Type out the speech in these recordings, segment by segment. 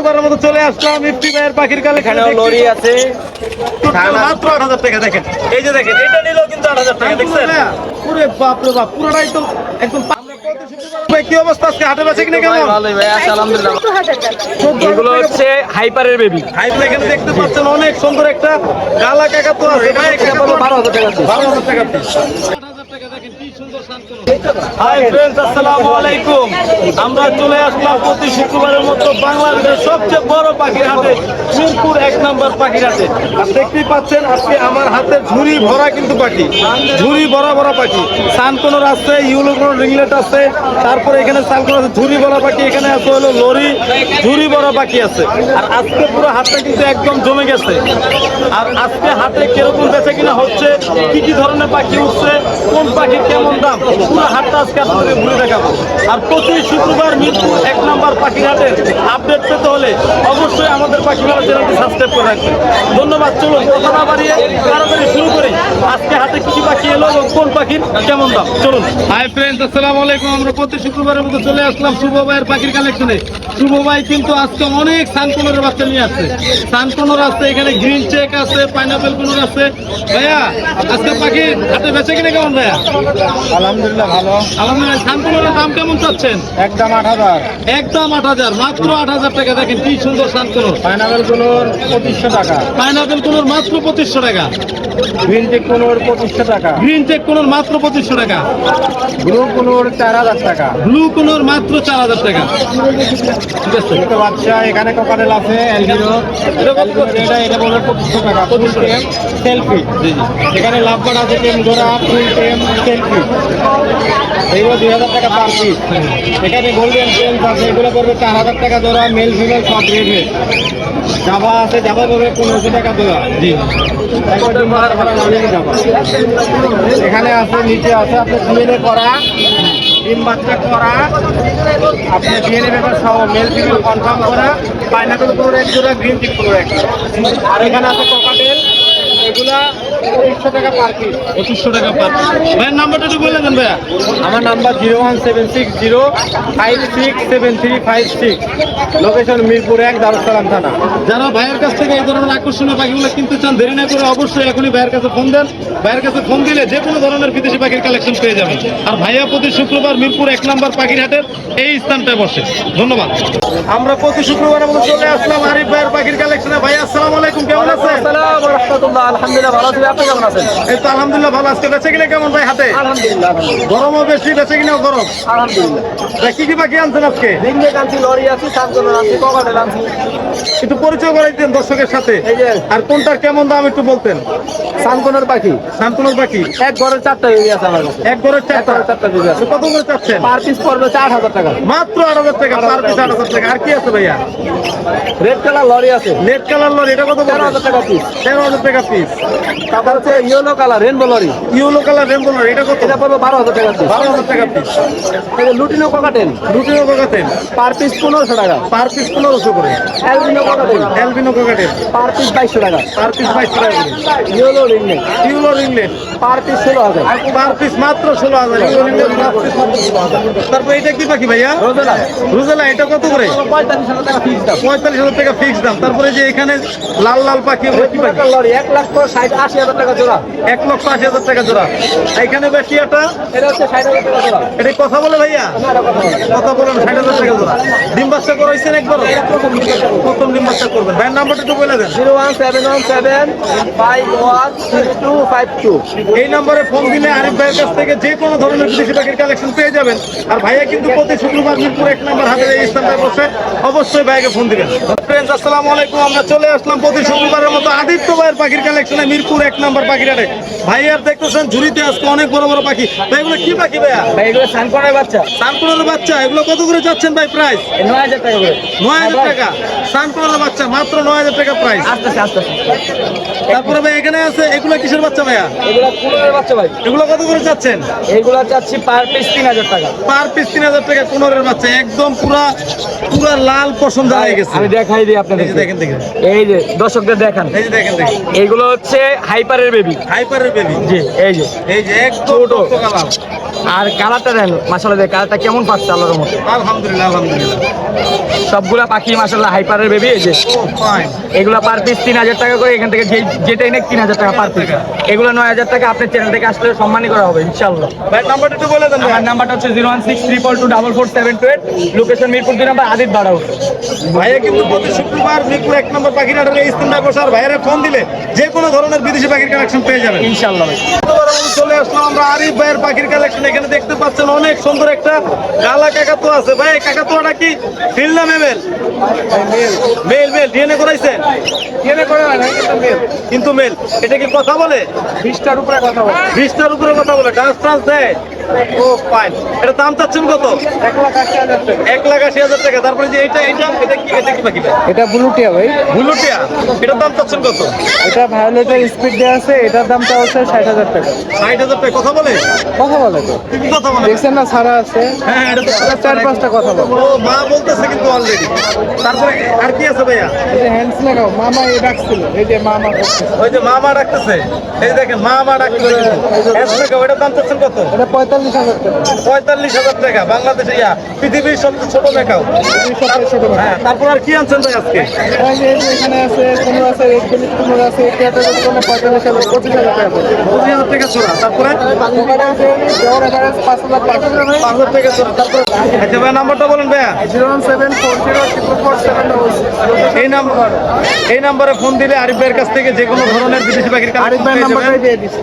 শুক্রবারের মতো চলে আসলাম ইফতি ভাইয়ের পাখির কালে এখানেও লরি আছে। মাত্র আট হাজার টাকা দেখেন। এই যে দেখেন এটা নিলেও কিন্তু আট হাজার টাকা দেখছেন? পুরে বাপ রে বাপ পুরোটাই তো একদম কি অবস্থা আজকে? হাটে বেচে কিনে কেমন? ভালোই ভাই আলহামদুলিল্লাহ। এগুলো হচ্ছে হাইপারের বেবি। হাইপ্লে এখানে দেখতে পাচ্ছেন অনেক সুন্দর একটা গালা কাকা তো আছে। ভাই তো বারো হাজার টাকা আছে। বারো হাজার টাকা। আমরা চলে আসলাম প্রতি শুক্রবারের মতো বাংলাদেশের সবচেয়ে বড় পাখির হাটে, মিরপুর এক নম্বর পাখির আর দেখতেই পাচ্ছেন, আজকে আমার হাতে ঝুড়ি ভরা কিন্তু পাখি। ঝুড়ি ভরা ভরা পাখি। সানকোনর আছে ইউলোকোন রিংলেট আছে, তারপরে এখানে সানকোন আছে, ঝুড়ি ভরা পাখি, এখানে আছে হলো লরি, ঝুড়ি ভরা পাখি আছে। আর আজকে পুরো হাটটা কিন্তু একদম জমে গেছে। আর আজকে হাটে কীরকম বেচে কিনা হচ্ছে, কি কি ধরনের পাখি উঠছে কোন পাখির কেমন দাম? পুরো হাটটা আজকে আপনাদের ঘুরে দেখাবো। আর প্রতি শুক্রবার মিরপুর এক নম্বর পাখির হাটের আপডেট পেতে হলে অবশ্যই আমাদের পাখি মেলা চ্যানেলটি সাবস্ক্রাইব করে রাখবেন। ধন্যবাদ, চলুন কথা বাড়িয়ে তাড়াতাড়ি শুরু করি। আজকে হাতে কি কি পাখি এলো এবং কোন পাখির কেমন দাম? চলুন। হাই ফ্রেন্ডস আসসালামু আলাইকুম। আমরা প্রতি শুক্রবারের মতো চলে আসলাম শুভ ভাইয়ের পাখির কালেকশনে শুভ ভাই কিন্তু আজকে অনেক সানকোনের বাচ্চা নিয়ে আসছে। সানকোনর আছে, এখানে গ্রিন চেক আছে পাইনাপেল কোনর আছে। ভাইয়া, আজকে পাখি হাটে বেচে কিনে কেমন ভাইয়া আলহামদুলিল্লাহ ভালো। আলহামদুলিল্লাহ সানকোনের দাম কেমন চাচ্ছেন? একদম আট হাজার। একদম আট হাজার মাত্র আট হাজার টাকা। দেখেন কি সুন্দর সানকোনর পাইনাপেলগুলোর পঁচিশশো টাকা। পাইনাপেল কোনর মাত্র পঁচিশশো টাকা। গ্রিন টেকগুলোর পঁচিশশো টাকা। গ্রিন চেক কোনর মাত্র পঁচিশশো টাকা। ব্লু গুলোর চার হাজার টাকা। ব্লু কোনর মাত্র চার হাজার টাকা। ঠিক আছে। বাচ্চা এখানে কোকারেল আছে এটা? এটা এটা পঁচিশশো টাকা। পঁচিশশো সেলফি এখানে লাভবাট আছে টেম জোড়া ফুল এগুলো দুই হাজার টাকা পার পিস এখানে গোল্ডেন টেন্স আছে এগুলো পড়বে চার হাজার টাকা জোড়া মেল ফিমেল সব রেট জাভা আছে জাভা পড়বে পনেরোশো টাকা জোড়া। জি। এখানে আছে নিচে আছে আপনার করা ডিম বাচ্চা করা আপনি ডিএনএ ব্যাপার সহ মেল ফিমেল কনফার্ম করা পাইনাপেল পুরো এক জোড়া গ্রিন টি পুরো এক আর এখানে আছে কোকাটেল এগুলা পঁচিশশো টাকা পার পিস পঁচিশশো টাকা পার ভাইয়ের নাম্বারটা একটু বলে দেন ভাইয়া। আমার number zero one seven six zero five six seven three five six. Location Mirpur এক দারুসালাম থানা। যারা ভাইয়ের কাছ থেকে এই ধরনের আকর্ষণীয় পাখিগুলো কিনতে চান দেরি না করে অবশ্যই এখনই ভাইয়ের কাছে ফোন দেন। ভাইয়ের কাছে ফোন দিলে যে কোনো ধরনের বিদেশি পাখির কালেকশন পেয়ে যাবেন। আর ভাইয়া প্রতি শুক্রবার মিরপুর এক নম্বর পাখির হাটের এই স্থানটায় বসে। ধন্যবাদ। আমরা প্রতি শুক্রবার চলে আসলাম আরিফ ভাইয়ের পাখির কালেকশনে ভাই আসসালামু আলাইকুম কেমন আছেন? আসসালামু রহমতুল্লাহ আলহামদুলিল্লাহ ভালো আছি আপনি কেমন আছেন? এই তো আলহামদুলিল্লাহ ভালো আজকে বেঁচে কিনে কেমন ভাই হাতে? আলহামদুলিল্লাহ গরমও বেশি বেঁচে কিনেও গরম। আলহামদুলিল্লাহ। ভাই কি কি পাখি আনছেন আজকে? রিংলে আনছি লরি আছি সাতজনের আছি ককাটেল আনছি। একটু পরিচয় করাই দেন দর্শকের সাথে। আর কোনটার কেমন দাম একটু বলতেন? সানকনের পাখি। শান্তনুর পাখি? এক ঘরের চারটা বেরিয়ে আছে আমার কাছে। এক ঘরের চারটা? চারটা বেরিয়ে আছে। কত করে চাচ্ছেন? পার পিস পড়বে চার হাজার টাকা। মাত্র আট হাজার টাকা পার পিস আট হাজার টাকা। আর কি আছে ভাইয়া? রেড কালার লরি আছে। নেট কালার লরি এটা কত তেরো হাজার টাকা পিস তেরো হাজার টাকা পিস তারপর হচ্ছে yellow colour rainbow lory yellow colour rainbow lory এটা কত? এটা পড়বে বারো হাজার টাকা বারো হাজার টাকা piece lutino cockatiel lutino cockatiel per piece পনেরোশো টাকা। পার পিস পনেরোশো করে। Albino cockatiel albino cockatiel per piece বাইশশো টাকা। পার পিস বাইশ টাকা করে। ইয়েলো রিংনেক ইউলো রিংলেট পার পিস ষোলো হাজার। পার পিস মাত্র ষোলো হাজার। ইউলো রিংলেট পার পিস মাত্র ষোলো হাজার। তারপর এটা কি পাখি ভাইয়া? রোজেলা। রুজেলা এটা কত করে? পঁয়তাল্লিশ হাজার টাকা ফিক্স দাম। পঁয়তাল্লিশ হাজার টাকা ফিক্স দাম। তারপরে যে এখানে লাল লাল পাখি এক লাখ ষাট আশি হাজার টাকা জোড়া। এক লক্ষ আশি হাজার টাকা জোড়া। এখানে বেশিয়াটা এটা হচ্ছে ষাট হাজার টাকা জোড়া। এটা কথা বলে ভাইয়া? কথা বলেন ষাট হাজার টাকা জোড়া। ডিম বাচ্চা করাইছেন একবার প্রথম ডিম বাচ্চা করবেন। ভাইয়ের নাম্বারটা একটু বলে দেন। Zero one seven one seven five one six two five two. এই নম্বরে ফোন দিলে আরিফ ভাইয়ের কাছ থেকে যে কোনো ধরনের বিদেশি পাখির কালেকশন পেয়ে যাবেন। আর ভাইয়া কিন্তু প্রতি শুক্রবার মিরপুর এক নম্বর হাটের এই স্থানটায় বসে অবশ্যই ভাইকে ফোন দিবেন। ফ্রেন্ডস আসসালামু আলাইকুম। আমরা চলে আসলাম প্রতি শুক্রবারের মতো আদিত্য ভাইয়ের পাখির কালেকশনে মিরপুর এক নম্বর পাখিটারে। ভাই আর দেখতেছেন ঝুড়িতে আজকে অনেক বড় বড় পাখি। ভাই এগুলো কি পাখি ভাইয়া? ভাই এগুলো সানকোনার বাচ্চা। সানকোনার বাচ্চা এগুলো কত করে যাচ্ছেন ভাই প্রাইস? নয় হাজার টাকা নয় হাজার টাকা। সানকুনের বাচ্চা মাত্র নয় হাজার টাকা প্রাইস আস্তে আস্তে আস্তে তারপরে ভাই এখানে আছে এগুলো কিসের বাচ্চা ভাইয়া? এগুলো বাচ্চা ভাই। এগুলো কত করে যাচ্ছেন এইগুলো চাচ্ছি পার পিস তিন হাজার টাকা। পার পিস তিন হাজার টাকা কোনরের বাচ্চা একদম পুরা পুরা লাল পছন্দ হয়ে গেছে আমি দেখাই দিই আপনাদের দেখেন দেখেন। এই যে দর্শকদের দেখান। এই যে দেখেন দেখেন। এইগুলো হচ্ছে হাইপারের বেবি হাইপারের বেবি জি এই যে। এই যে একদম ছোট। আর কালারটা দেন মাসাল্লাহ দেখ কালারটা কেমন পাচ্ছে আল্লাহর মতো আলহামদুলিল্লাহ আলহামদুলিল্লাহ। সবগুলা পাখি মাসাল্লাহ হাইপারের বেবি এই যে ফাইন পার পিস তিন হাজার টাকা করে এখান থেকে যেটাই নেই তিন হাজার টাকা পার পিস এগুলো নয় হাজার টাকা আপনার চ্যানেল থেকে আসলে সম্মানই করা হবে ইনশাল্লাহ ভাই নাম্বারটা একটু বলে দেন আমার নাম্বারটা হচ্ছে zero one six triple two double four seven two eight location Mirpur দুই নাম্বার আদিত বাড়াও ভাইয়া কিন্তু প্রতি শুক্রবার মিরপুর এক নম্বর পাখির হাটের এই স্থানটায় বসে আর ভাইয়েরা ফোন দিলে যে কোনো ধরনের বিদেশি পাখির কালেকশন পেয়ে যাবেন। ইনশাল্লাহ ভাই। চলে আসলাম আমরা আরিফ ভাইয়ের পাখির কালেকশন এখানে দেখতে পাচ্ছেন অনেক সুন্দর একটা গালা কাকাতুয়া আছে। ভাই কাকাতুয়াটা কি? ফিল না মেল? Male male. ডিএনএ করাইছেন? ডিএনএ করা না কিন্তু মেল। কিন্তু মেল। এটা কি কথা বলে? বিশটার উপরে কথা বল। বিশটার উপরে কথা বলে। ডান্স টান্স দেয়? ও ফাইন এটা দাম চাচ্ছেন কত? এক লাখ আশি হাজার টাকা। এক লাখ আশি হাজার টাকা। তারপরে যে এটা এটা এটা কি এটা কি ভাই? এটা ব্লুটিয়া ভাই। ভুলুটিয়া এটার দাম চাচ্ছেন কত? এটা ভায়োলেটের স্পিড দেওয়া আছে এটার দামটা হচ্ছে ষাট হাজার টাকা। ষাট হাজার টাকা কথা বলে? কথা বলে তো। কথা বলে। দেখছেন না ছাড়া আছে? হ্যাঁ এটা তো চার পাঁচটা কথা বলে। ও মা বলতেছে কিন্তু অলরেডি তারপরে আর কি আছে ভাইয়া? এই যে হ্যান্ডস লাগাও মামা এই ডাকছিল। এই যে মামা ওই যে মা মা ডাকতেছে। এই দেখেন মা মা ডাকতেছে এক টাকা ওইটার দাম চাচ্ছেন কত? এটা পঁয়তাল্লিশ হাজার টাকা। পঁয়তাল্লিশ হাজার টাকা বাংলাদেশে ইয়া পৃথিবীর সবচেয়ে ছোট মেকাও ছোট হ্যাঁ তারপর আর কি আনছেন ভাই আজকে? এখানে আছে কোনো আছে মিনিট আছে পঁয়তাল্লিশ হাজার পঁচিশ হাজার টাকা। পঁচিশ হাজার টাকা তারপরে? পাঁচ হাজার তারপরে আচ্ছা ভাই নাম্বারটা বলেন ভাইয়া। Zero one seven four zero triple four seven এই নাম্বার এই নাম্বারে ফোন দিলে আরিফ ভাইয়ের কাছ থেকে যে কোনো ধরনের বিদেশি পাখির আরিফ ভাইয়ের নাম্বারটাই দিয়ে দিচ্ছি।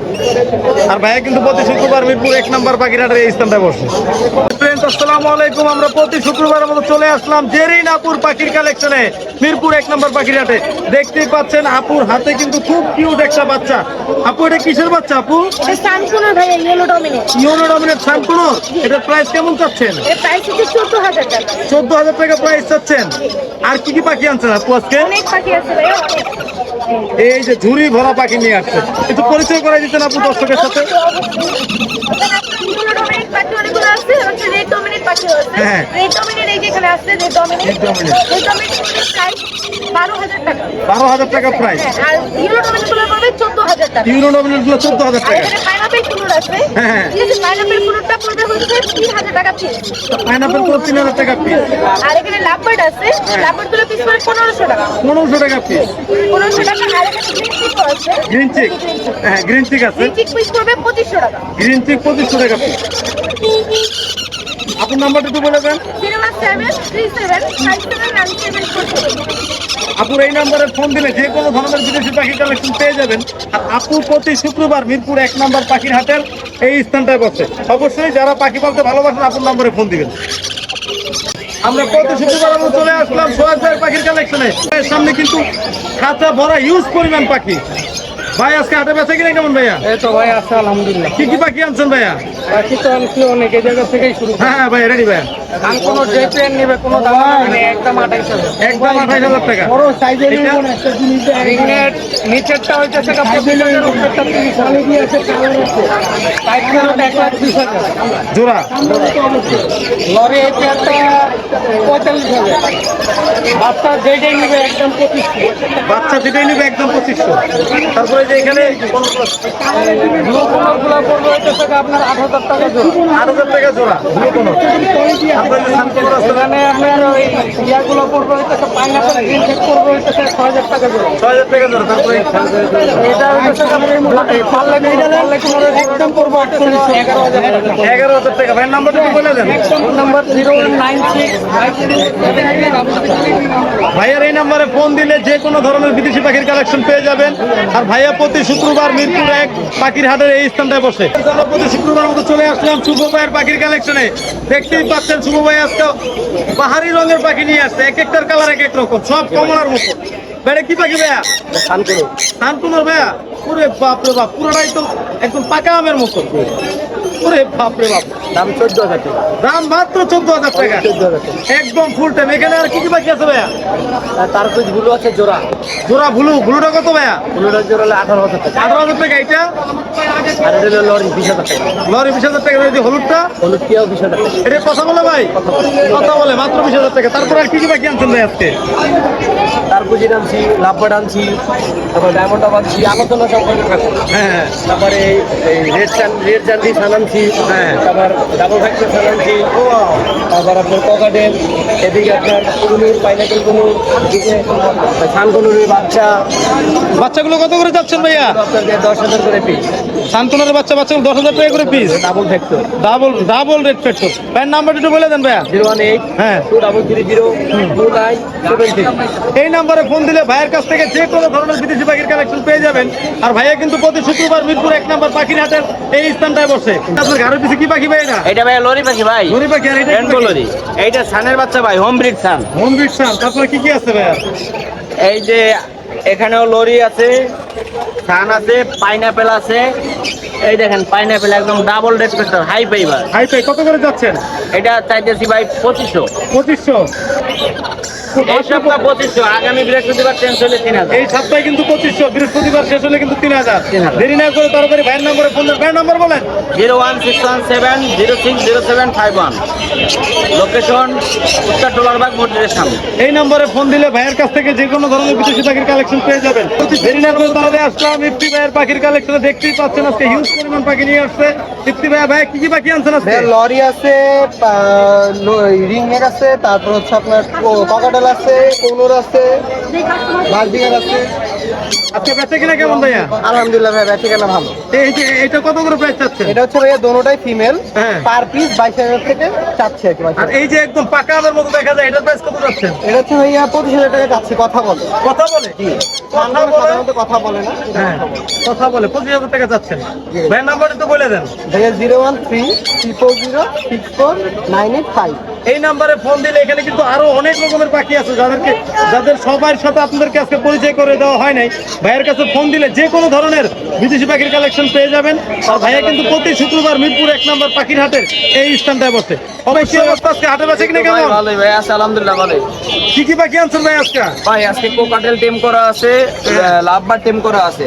আর ভাইয়া কিন্তু প্রতি শুক্রবার মিরপুর এক নম্বর পাখিরহাটের এই স্থানটায় বসে। আসসালামু আলাইকুম। আমরা প্রতি শুক্রবারের মতো চলে আসলাম জেরিন আপুর পাখির কালেকশনে মিরপুর এক নম্বর পাখিরহাটে দেখতেই পাচ্ছেন আপুর হাতে কিন্তু খুব কিউট একটা বাচ্চা। আপু এটা কিসের বাচ্চা আপু? ইয়েলো ডমিনেট ডমিনেট প্রাইস কেমন চাচ্ছেন? এর প্রাইস হচ্ছে চোদ্দ হাজার টাকা। চোদ্দ হাজার টাকা প্রাইস চাচ্ছেন। আর কি কি পাখি আনছেন আপু আজকে? অনেক পাখি আছে ভাইয়া এই যে ঝুড়ি ভরা পাখি নিয়ে আসছে। একটু পরিচয় করাই দিচ্ছেন আপু দর্শকের সাথে। হ্যাঁ। রেড এই যে এখানে আছে প্রাইস বারো হাজার টাকা। বারো হাজার টাকা প্রাইস হ্যাঁ, আর ইয়েলো ডমিনেটগুলো চোদ্দ হাজার টাকা। ইউনো ডমিনেট চোদ্দ হাজার টাকা। পাইনাপেল কুলুর আছে। হ্যাঁ। পাইনাপেল কুলুরটা পড়বে হচ্ছে তিন হাজার টাকা পিস পাইনাপেল তিন হাজার টাকা পিস আর এখানে লাভবার্ড আছে। লাভবার্ডগুলো পিস পড়বে পনেরোশো টাকা। পনেরোশো টাকা পিস পনেরোশো টাকা আর এখানে গ্রিন চিকও আছে। গ্রিন চিক হ্যাঁ গ্রিন চিক আছে। গ্রিন চিক পিস পড়বে পঁচিশশো টাকা। গ্রিন চিক পঁচিশশো টাকা পিস আপনার নাম্বারটা একটু বলে দেন। আপুর এই নাম্বারে ফোন দিলে যে কোনো ধরনের বিদেশি পাখি কালেকশন পেয়ে যাবেন। আর আপু প্রতি শুক্রবার মিরপুর এক নাম্বার পাখির হাটের এই স্থানটায় বসে। অবশ্যই যারা পাখি পালতে ভালোবাসেন, আপুর নম্বরে ফোন দিবেন। আমরা প্রতি শুক্রবার আমরা চলে আসলাম সোহাগ পাখির কালেকশনে সামনে কিন্তু খাঁচা ভরা ইউজ পরিমাণ পাখি। ভাই আজকে হাটে বেচা কিনা কেমন ভাইয়া? এই তো ভাই আছে আলহামদুলিল্লাহ। কি কি পাখি আনছেন ভাইয়া? বাকি তো আনছি অনেক এই জায়গা থেকেই শুরু হ্যাঁ হ্যাঁ ভাই রেডি ভাইয়া আর কোনো যে পেন নেবে কোনো দাম মানে একদম আঠাইশ হাজার। একদম আঠাইশ হাজার টাকা। বড় সাইজের এটা? রিংনেট নিচেরটা হইতেছে কা পঁচিশ হাজার উপরেরটা তিরিশ হাজার আছে কালার আছে। কালারটা এক লাখ বিশ হাজার জোড়া। লরি এই পেয়ারটা পঁয়তাল্লিশ হাজার। বাচ্চা যেটাই নেবে একদম পঁচিশ বাচ্চা যেটাই নেবে একদম পঁচিশশো। তারপরে যে এখানে ব্লু কালারগুলো পড়বে হইতেছে আপনার আট হাজার টাকা জোড়া। আট হাজার টাকা জোড়া ব্লু কোনো। আপনার যে সানকোলর আছে। এখানে আপনার ওই ইয়াগুলো পড়বে হইতেছে পাইনাপেল গ্রিন চেক পড়বে হইতেছে ছয় হাজার টাকা জোড়া। ছয় হাজার টাকা জোড়া তারপরে এটা হইতেছে পাল্লে পাল্লে কোনো একদম পড়ব এগারো হাজার টাকা এগারো হাজার টাকা। ভাইয়ের নাম্বারটা একটু বলে দেন। Number zero one nine six ভাইয়ার এই নাম্বারে ফোন দিলে যে কোনো ধরনের বিদেশি পাখির কালেকশন পেয়ে যাবেন। আর ভাইয়া প্রতি শুক্রবার মিরপুর এক পাখির হাটের এই স্থানটায় বসে। প্রতি শুক্রবার মতো চলে আসলাম শুভ ভাইয়ের পাখির কালেকশনে দেখতেই পাচ্ছেন শুভ ভাই আজকে পাহাড়ি রঙের পাখি নিয়ে আসছে এক একটার কালার এক এক রকম সব কমলার মতো। বেড়ে কি পাখি ভাইয়া? শান্তনুর ভাইয়া? পুরে বাপ রে বাপ পুরোটাই তো একদম পাকা আমের মতো। পুরে বাপ রে বাপ। দাম চোদ্দ হাজার টাকা। দাম মাত্র চোদ্দ হাজার টাকা। চোদ্দ হাজার টাকা। একদম ফুল টাইম এখানে আর কি কি বাকি আছে ভাইয়া? তার পিস আছে জোড়া। জোড়া ব্লুটা কত ভাইয়া? জোড়া হলো আঠারো হাজার টাকা। আঠারো হাজার টাকা এটা আর এটা হলো লরি বিশ হাজার টাকা। লরি বিশ হাজার টাকা। যদি হলুদটা? হলুদ টিয়াও বিশ হাজার টাকা। এটা কথা বলে ভাই? কথা বলে। মাত্র বিশ হাজার টাকা। তারপর আর কি কি বাকি আনছেন ভাই আজকে? তার পুজির আনছি আনছি তারপর ডায়মন্ড আনছি আলোচনা হ্যাঁ হ্যাঁ। তারপরে এই রেড চান রেড চান্দি হ্যাঁ। তারপর ডাবল ফ্যাক্টর সানামছি তারপর আপনার ককাটেল এদিকে আপনার কুনুর পাইনাকেল কুনুর এদিকে বাচ্চা। বাচ্চাগুলো কত করে যাচ্ছেন ভাইয়া? দশ হাজার করে পিস সান্ত্বনার বাচ্চা বাচ্চাগুলো দশ হাজার টাকা করে piece double factor double double rate petrol ভাইয়ের নাম্বারটা একটু বলে দেন ভাইয়া। জিরো ওয়ান এইট হ্যাঁ। Two double three zero two nine seven three. এই নাম্বারে ফোন দিলে ভাইয়ের কাছ থেকে যে কোনো ধরনের বিদেশি পাখির কালেকশন পেয়ে যাবেন। আর ভাইয়া কিন্তু প্রতি শুক্রবার মিরপুর এক নাম্বার পাখির হাটের এই স্থানটায় বসে। আপনার ঘরের পিছিয়ে কি পাখি ভাই এটা? এটা ভাই লরি পাখি ভাই। গরিব পাখি আর এটা রেনবো লরি এইটা সানের বাচ্চা ভাই হোম ব্রিড সান। হোম বিটসান তারপরে কি কি আছে ভাইয়া? এই যে এখানেও লরি আছে সান আছে পাইনাপেল আছে। এই দেখেন পাইনাপেল একদম ডাবল রেড পেটার হাই পাইবার হাই ফাই কত করে যাচ্ছেন? এটা চাইতেছি ভাই পঁচিশশো। পঁচিশশো। এই সপ্তাহ পঁচিশশো আগামী বৃহস্পতিবার চেঞ্জ হলে তিন হাজার। এই সপ্তাহে কিন্তু পঁচিশশো বৃহস্পতিবার শেষ হলে কিন্তু তিন হাজার। দেরি না করে তাড়াতাড়ি ভাইয়ের নম্বরে ফোন ভাইয়ের নম্বর বলেন। Zero one six one seven zero six zero seven five one. Location উত্তর টোলারবাগ মসজিদের সামনে। এই নম্বরে ফোন দিলে ভাইয়ের কাছ থেকে যে কোনো ধরনের বিদেশি পাখির কালেকশন পেয়ে যাবেন। দেরি না করে তাড়াতাড়ি আসলাম। ইফতি ভাইয়ের পাখির কালেকশনে দেখতেই পাচ্ছেন আজকে হিউজ পরিমাণ পাখি নিয়ে আসছে। ইফতি ভাইয়া ভাই কি কি পাখি আনছেন আজকে? লরি আছে রিং নেক আছে তারপর হচ্ছে আপনার ককাটেল আছে কৌনুর আছে বালবিগার আছে। আজকে বেচে কিনা কেমন ভাইয়া? আলহামদুলিল্লাহ ভাই কেনা ভালো। এই যে এটা কত করে প্রাইস চাচ্ছেন এটা হচ্ছে ভাইয়া দোনোটাই ফিমেল হ্যাঁ। পার পিস বাইশ হাজার থেকে চাচ্ছে আর কি আর এই যে একদম পাকা আমের মতো দেখা যায় এটার প্রাইস কত যাচ্ছেন এটা হচ্ছে ভাইয়া পঁচিশ হাজার টাকা যাচ্ছে কথা বলে। কথা বলে? কথা বলে? কথা বলে না হ্যাঁ কথা বলে। পঁচিশ হাজার টাকা যাচ্ছেন ভাইয়ের নাম্বারটা তো বলে দেন। ভাইয়া zero one three four zero six four nine eight five. এই নাম্বারে ফোন দিলে এখানে কিন্তু আরও অনেক রকমের পাখি আছে যাদেরকে যাদের সবার সাথে আপনাদেরকে আজকে পরিচয় করে দেওয়া হয় নাই। ভাইয়ের কাছে ফোন দিলে যে কোনো ধরনের বিদেশি পাখির কালেকশন পেয়ে যাবেন। আর ভাইয়া কিন্তু প্রতি শুক্রবার মিরপুর এক নাম্বার পাখির হাটের এই স্থানটায় বসে। অবশ্যই অবস্থা আজকে হাটে আছে কিনা কেমন? ভালোই ভাই আছে আলহামদুলিল্লাহ ভালোই কি কি পাখি আনছেন ভাই আজকে? ভাই আজকে কোকাটেল টিম করা আছে লাভবার টিম করা আছে।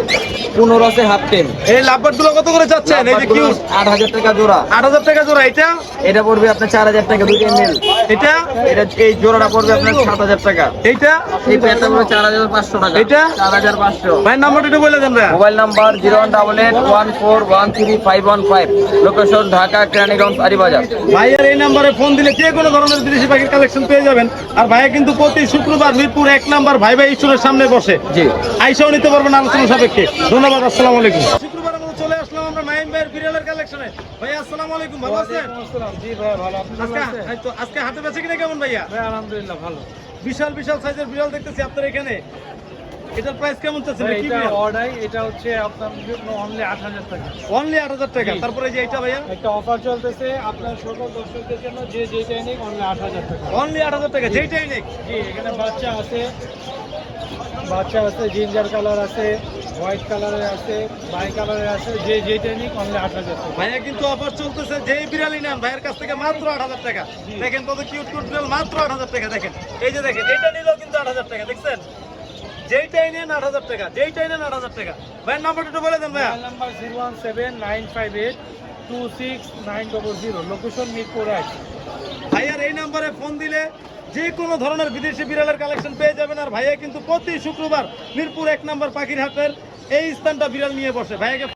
পুনর আছে হাফ টিম এই লাভবারগুলো কত করে যাচ্ছেন এই যে কিউ আট হাজার টাকা জোড়া। আট হাজার টাকা জোড়া এটা? এটা পড়বে আপনার চার হাজার টাকা এটা? এটা এই জোড়াটা পড়বে আপনার সাত হাজার টাকা। এইটা? এই প্যাটটা পড়বে চার হাজার পাঁচশো টাকা। এটা? চার হাজার পাঁচশো। ভাইয়ের নাম্বারটা একটু বলে দেন mobile number zero one double eight one four one three five one five. Location Dhaka Keraniganj Aribazar ভাইয়ের এই নাম্বারে ফোন দিলে যে কোনো ধরনের বিদেশি পাখির কালেকশন পেয়ে যাবেন। আর ভাইয়া কিন্তু প্রতি শুক্রবার মিরপুর এক নাম্বার ভাই ভাই ঈশ্বরের সামনে বসে। জি। আইসাও নিতে পারবেন আলোচনা সাপেক্ষে। ধন্যবাদ আসসালামু আলাইকুম। আসলাম আমরা নাইম ভাইয়ের বিড়ালের কালেকশনে ভাইয়া আসসালামু আলাইকুম ভালো আছেন? জি ভাই ভালো। আজকে এই তো আজকে হাটে বেচে কিনা কেমন ভাইয়া? ভাই আলহামদুলিল্লাহ ভালো। বিশাল বিশাল সাইজের বিড়াল দেখতেছি আপনার এখানে। এটার প্রাইস কেমন চাচ্ছেন? এটা অর্ডার এটা হচ্ছে আপনার জন্য অনলি আট হাজার টাকা। অনলি আট হাজার টাকা। তারপরে যে এটা ভাইয়া? একটা অফার চলতেছে আপনার সকল দর্শকদের জন্য যে যেটাই নিক অনলি আট হাজার টাকা। অনলি আট হাজার টাকা যেইটাই নেই জি এখানে বাচ্চা আছে। বাচ্চা আছে জিঞ্জার কালার আছে। হোয়াইট কালারের আছে বাই কালারের আছে যে যেটাই নিক অনলি আট হাজার টাকা ভাইয়া কিন্তু অফার চলতেছে যেই বিড়ালই নেন ভাইয়ের কাছ থেকে মাত্র আট হাজার টাকা। দেখেন কত কিউট কিউট বিড়াল মাত্র আট হাজার টাকা দেখেন। এই যে দেখেন এটা নিলেও কিন্তু আট হাজার টাকা দেখছেন? যেইটাই নেন আট হাজার টাকা যেইটাই নেন আট হাজার টাকা। ভাইয়ের নাম্বারটা একটু বলে দেন ভাইয়া। Number zero one seven nine five eight two six nine double zero location Mirpur এক ভাইয়ার এই নাম্বারে ফোন দিলে যে কোনো ধরনের বিদেশি বিড়ালের কালেকশন পেয়ে যাবেন। আর ভাইয়া কিন্তু প্রতি শুক্রবার মিরপুর এক নম্বর পাখির হাটের এই স্থানটা বিড়াল নিয়ে বসে ভাইয়াকে